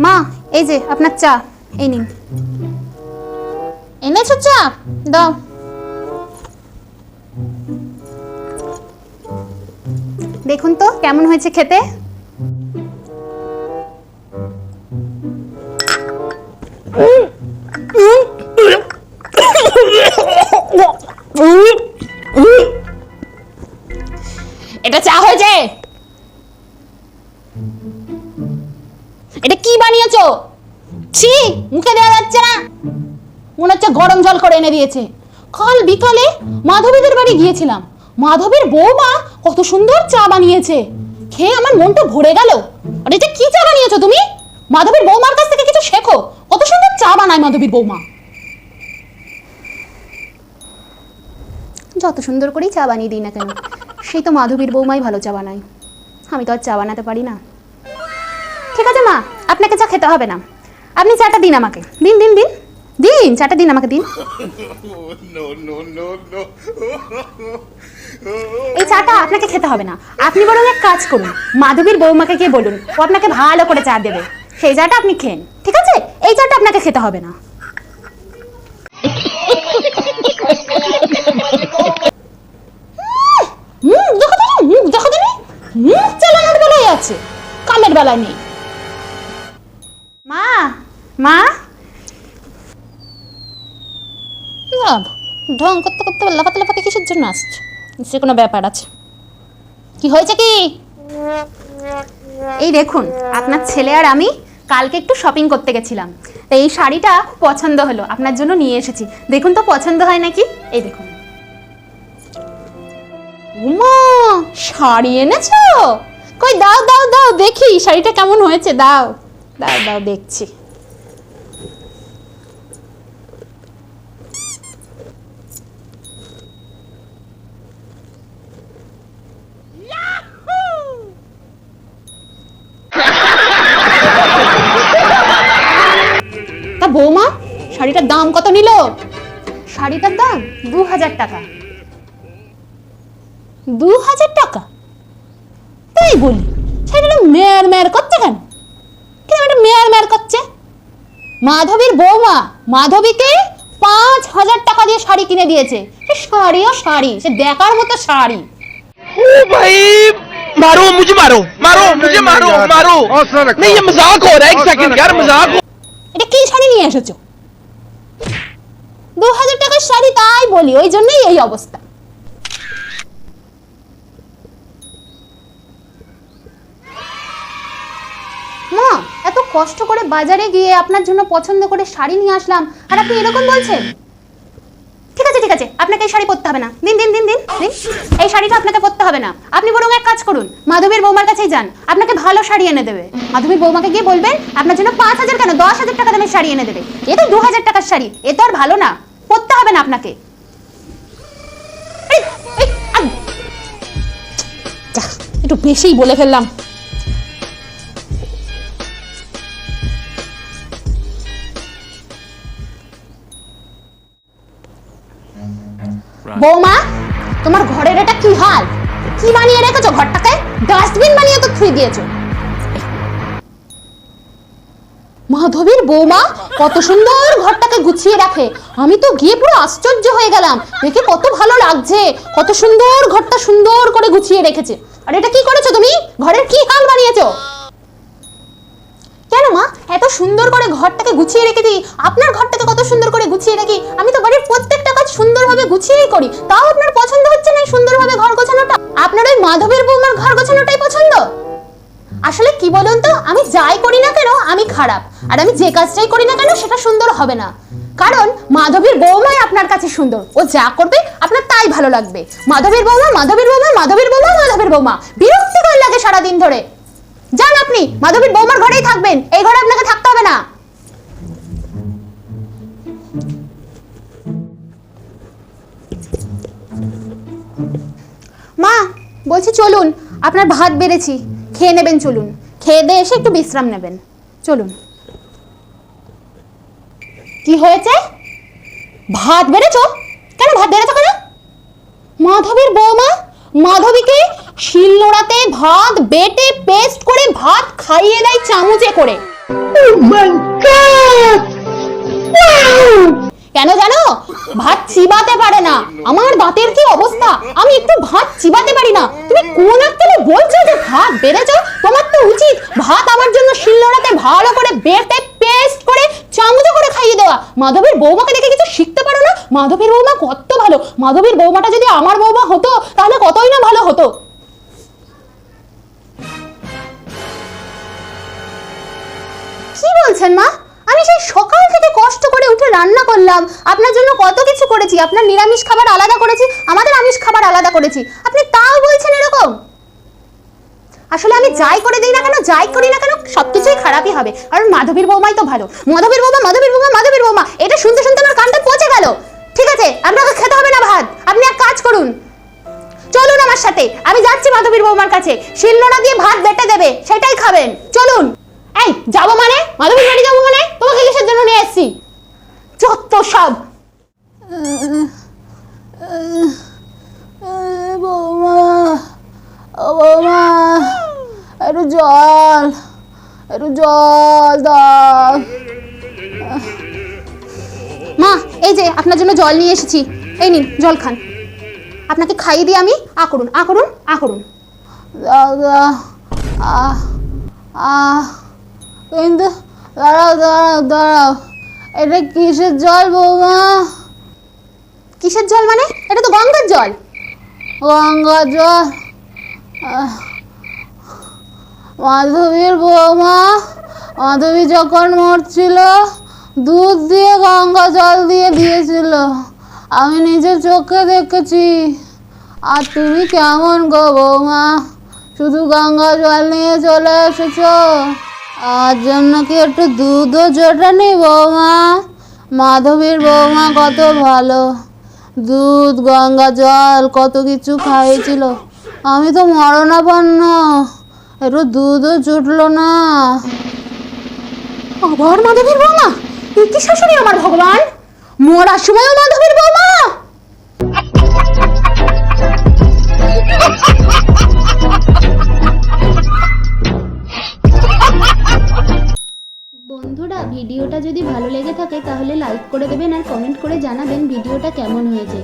মা, এই যে আপনার চা, এই নিন। এনেছো চা? দাও। দেখুন তো, কেমন হয়েছে খেতে? এটা চা হয়েছে? এটা কি বানিয়েছো? ছি, মুখে দেওয়া যাচ্ছে না। মনে হচ্ছে গরম জল করে এনে দিয়েছে। কাল বিকালে মাধবীদের বাড়ি গিয়েছিলাম। মাধবীর বৌমা কত সুন্দর চা বানিয়েছে। খেয়ে আমার মনটা ভরে গেল। আর, এটা কি চা বানিয়েছো তুমি? মাধবীর বৌমার কাছ থেকে কিছু শেখো। কত সুন্দর চা বানায় মাধবীর বৌমা। যত সুন্দর করেই চা বানিয়ে দিই না কেন, সেই তো মাধবীর বৌমাই ভালো চা বানায়। আমি তো আর চা বানাতে পারি না। ঠিক আছে মা? আপনাকে চা খেতে হবে না। আপনি চাটা দিন আমাকে। দিন দিন দিন। দিন চাটা দিন আমাকে দিন. এই চাটা আপনাকে খেতে হবে না। আপনি বরং এক কাজ করুন। মাধবীর বৌমাকে গিয়ে বলুন ও আপনাকে ভালো করে চা দেবে। সেই চাটা আপনি খেন ঠিক আছে? এই চাটা আপনাকে খেতে হবে না। হুম দেখো দেখো বেলায় আছে। কামের বেলায় নেই। মা? ঢং করতে করতে লাফাতে লাফাতে কিসের জন্য আসছে? সে কোনো ব্যাপার আছে। কি হয়েছে কি? এই দেখুন আপনার ছেলে আর আমি কালকে একটু শপিং করতে গেছিলাম। তো এই শাড়িটা পছন্দ হলো আপনার জন্য নিয়ে এসেছি। দেখুন তো পছন্দ হয় নাকি? এই দেখুন। উমা শাড়ি এনেছো? কই দাও দাও দাও দেখি শাড়িটা কেমন হয়েছে দাও। দাও দাও দেখছি। শাড়িটার দাম কত নিল শাড়িটার দাম দু হাজার টাকা দু হাজার টাকা তাই বলি শাড়িটা মেয়ার মেয়ার করছে কেন কেন এটা মেয়ার মেয়ার করছে মাধবীর বৌমা মাধবীকে পাঁচ হাজার টাকা দিয়ে শাড়ি কিনে দিয়েছে সে শাড়িও শাড়ি সে দেখার মতো শাড়ি ओ भाई मारो मुझे मारो मारो मुझे मारो मारो नहीं ये मजाक हो रहा है एक सेकंड यार मजाक हो এটা কি শাড়ি নিয়ে এসেছো দু হাজার টাকার শাড়ি তাই বলি, ওই জন্যই এই অবস্থা। মা, এত কষ্ট করে বাজারে গিয়ে আপনার জন্য পছন্দ করে শাড়ি নিয়ে আসলাম, আর আপনি এরকম বলছেন? আপনাকে এই শাড়ি পরতে হবে না। দিন দিন দিন দিন দিন। এই শাড়িটা আপনাকে পরতে হবে না। আপনি বরং এক কাজ করুন, মাধবীর বৌমার কাছেই যান। আপনাকে ভালো শাড়ি এনে দেবে। মাধবীর বৌমাকে গিয়ে বলবেন আপনার জন্য পাঁচ হাজার কেন? দশ হাজার টাকা দামের শাড়ি এনে দেবে। এ তো দু হাজার টাকার শাড়ি। এ তো আর ভালো না। পরতে হবে না আপনাকে। একটু বেশিই বলে ফেললাম। বৌমা, তোমার ঘরের এটা কি হাল? কি বানিয়ে রেখেছো ঘরটাকে? ডাস্টবিন বানিয়ে তো থুই দিয়েছ। মাধবীর বৌমা, কত সুন্দর ঘরটাকে গুছিয়ে রাখে। আমি তো গিয়ে পুরো আশ্চর্য হয়ে গেলাম। দেখে কত ভালো লাগছে। কত সুন্দর ঘরটা সুন্দর করে গুছিয়ে রেখেছে। আর এটা কি করেছ তুমি? ঘরের কি হাল বানিয়েছো? কেন মা? এত সুন্দর করে ঘরটাকে গুছিয়ে রেখে দিই, আপনার ঘরটাকে কত সুন্দর করে গুছিয়ে রাখি? আমি তো বাড়ির প্রত্যেকটা কাজ সুন্দরভাবে গুছিয়েই করি। তাও আপনার পছন্দ হচ্ছে না সুন্দরভাবে ঘর গোছানোটা? আপনার ওই মাধবের বৌমার ঘর গোছানোটাই পছন্দ? আসলে কি বলুন তো, আমি যাই করি না কেন, আমি খারাপ। আর আমি যে কাজটাই করি না কেন, সেটা সুন্দর হবে না। কারণ মাধবীর বৌমাই আপনার কাছে সুন্দর। ও যা করবে, আপনার তাই ভালো লাগবে। মাধবীর বৌমা মাধবীর বৌমা মাধবীর বৌমা মাধবীর বৌমা। বিরক্তিকর লাগে সারাদিন ধরে। যান আপনি, মাধবীর বৌমার ঘরেই থাকবেন, এই ঘরে আপনাকে থাকতে হবে না। মা, বলছি চলুন, আপনার ভাত বেড়েছি, খেয়ে নেবেন চলুন, খেয়ে দিয়ে এসে একটু বিশ্রাম নেবেন, চলুন। কি হয়েছে? ভাত বেড়েছ? কেন ভাত বেড়েছো কেন? মাধবীর বৌমা? মাধবীকে শিলনোড়াতে ভাত বেটে পেস্ট করে ভাত খাইয়ে দেয় চামচে করে। কেন জানো? ভাত চিবাতে পারে না। আমার দাঁতের কি অবস্থা? আমি একটু ভাত চিবাতে পারি না। তুমি কোন আক্কেলে বলছো যে ভাত বেড়েছো? তোমার তো উচিত ভাত আমার জন্য শিলনোড়াতে ভালো করে বেটে পেস্ট করে চামচে করে খাইয়ে দেওয়া। মাধবীর বৌমাকে দেখে কিছু শিখতে পারো না? মাধবীর বৌমা কত মাধবীর বৌমাটা যদি আমার বৌমা হতো, তাহলে কতই না ভালো হতো? কি বলছেন মা? আমি সেই সকাল থেকে কষ্ট করে উঠে রান্না করলাম। আপনার জন্য কত কিছু করেছি। আপনার নিরামিষ খাবার আলাদা করেছি, আমাদের আমিষ খাবার আলাদা করেছি। আপনি তাও বলছেন এরকম? আসলে আমি যাই করে দিই না কেন, যাই করি না কেন, সবকিছুই খারাপই হবে। কারণ মাধবীর বৌমাই তো ভালো। মাধবীর বৌমা মাধবীর বৌমা মাধবীর বৌমা, এটা শুনতে শুনতে সাথে। আমি যাচ্ছি মাধবীর বৌমার কাছে। শিলনোড়া দিয়ে ভাত বেটে দেবে সেটাই খাবেন। চলুন। এই যাব মানে? মাধবীর বাড়ি যাব মানে? তোমাকে কিসের জন্য নিয়ে এসেছি? চত্ব সব। বৌমা ও বৌমা একটু জল একটু জল দাও। মা এই যে আপনার জন্য জল নিয়ে এসেছি। এই নিন জল খান। আপনাকে খাইয়ে দিয়ে আমি আ করুন আ করুন আ করুন। দাদা আহ আহ কিন্তু দাঁড়াও দাঁড়াও দাঁড়াও। এটা কিসের জল বৌমা? কিসের জল মানে? এটা তো গঙ্গার জল। গঙ্গার জল। মাধবীর বৌমা, মাধবী যখন মরছিল, দুধ দিয়ে গঙ্গা জল দিয়ে দিয়েছিল। আমি নিজের চোখে দেখেছি। আর তুমি কেমন গো বৌমা? শুধু গঙ্গা জল নিয়ে চলে এসেছ। আর জন্য কি একটু দুধও জোটানি বৌমা? মাধবীর বৌমা কত ভালো। দুধ, গঙ্গা জল, কত কিছু খাইয়েছিল। আমি তো মরণাপন্ন। একটু দুধও জুটলো না। আবার মাধবীর বৌমা কি শাশুড়ি আমার ভগবান? মরার সময়ও মাধবীর বৌমা বন্ধুরা, ভিডিওটা যদি ভালো লেগে থাকে, তাহলে লাইক করে দেবেন আর কমেন্ট করে জানাবেন ভিডিওটা কেমন হয়েছে।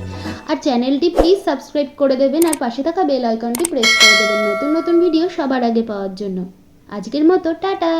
আর চ্যানেলটি প্লিজ সাবস্ক্রাইব করে দেবেন আর পাশে থাকা বেল আইকনটি প্রেস করে দেবেন নতুন নতুন ভিডিও সবার আগে পাওয়ার জন্য। আজকের মতো, টাটা!